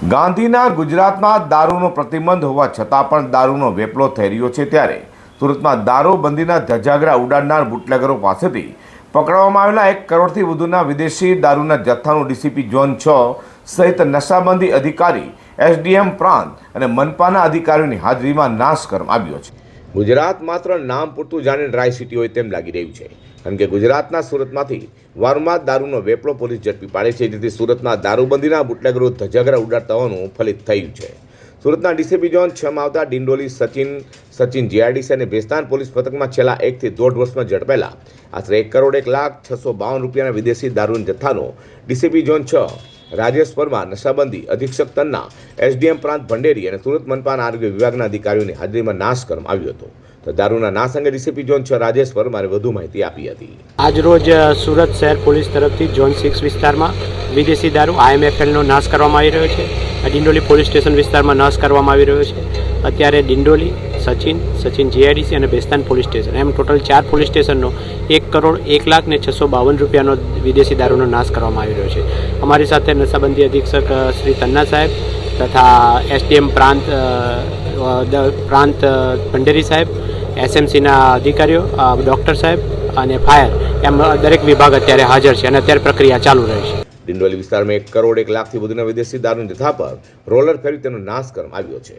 ગાંધીના ગુજરાતમાં દારૂનો પ્રતિબંધ હોવા છતાં પણ દારૂનો વેપલો થઈ રહ્યો છે ત્યારે સુરતમાં દારૂબંધીના ધજાગરા ઉડાડનાર બુટલેગરો પાસેથી પકડવામાં આવેલા એક કરોડથી વધુના વિદેશી દારૂના જથ્થાનું ડીસીપી ઝોન છ સહિત નશાબંધી અધિકારી એસડીએમ પ્રાંત અને મનપાના અધિકારીઓની હાજરીમાં નાશ કરવામાં આવ્યો છે. ગુજરાત માત્ર નામ પૂરતું જાણે ડ્રાય સિટી હોય તેમ લાગી રહ્યું છે. કારણ કે ગુજરાતના સુરતમાંથી વારંવાર દારૂનો વેપલો પોલીસ ઝડપી પાડે છે, જેથી સુરતના દારૂબંધીના બુટલેગરો ધજાગરા ઉડાડતા હોવાનું ફલિત થયું છે. સુરતના ડીસીપી ઝોન છમાં આવતા ડિંડોલી સચિન સચિન જીઆરડીસી અને ભેસ્તાન પોલીસ પથકમાં છેલ્લા એકથી દોઢ વર્ષમાં ઝડપેલા આશરે એક કરોડ એક લાખ છસો બાવન રૂપિયાના વિદેશી દારૂના જથ્થાનો ડીસીપી ઝોન છ રાજેશ પરમાર નશાબંધી અધિક્ષક તન્ના, એસડીએમ પ્રાંત ભંડેરી અને સુરત મનપાના આરોગ્ય વિભાગના અધિકારીઓની હાજરીમાં નાશ કરવામાં આવ્યો હતો. તો દારૂના નાશ અંગે ડીસીપી ઝોન છ રાજેશ પરમારે વધુ માહિતી આપી હતી. આજરોજ સુરત શહેર પોલીસ તરફથી ઝોન સિક્સ વિસ્તારમાં વિદેશી દારૂ આઈએમએફએલનો નાશ કરવામાં આવી રહ્યો છે. ડિંડોલી પોલીસ સ્ટેશન વિસ્તારમાં નાશ કરવામાં આવી રહ્યો છે. અત્યારે ડિંડોલી સચિન સચિન જીઆઈડીસી અને બેસ્તાન પોલીસ સ્ટેશન. એમ ટોટલ ચાર પોલીસ સ્ટેશનનો એક કરોડ એક લાખ ને છસો બાવન રૂપિયાનો વિદેશી દારૂનો નાશ કરવામાં આવી રહ્યો છે. અમારી સાથે નશાબંધી અધિક્ષક શ્રી તન્ના સાહેબ તથા એસડીએમ પ્રાંત પ્રાંત ભંડેરી સાહેબ, એસએમસીના અધિકારીઓ ડૉક્ટર સાહેબ અને ફાયર એમ દરેક વિભાગ અત્યારે હાજર છે અને અત્યારે પ્રક્રિયા ચાલુ રહે છે. ડિંડોલી વિસ્તારમાં એક કરોડ એક લાખથી વધુના વિદેશી દારૂના જથ્થા પર રોલર ફેરવી તેનો નાશ કરવામાં આવ્યો છે.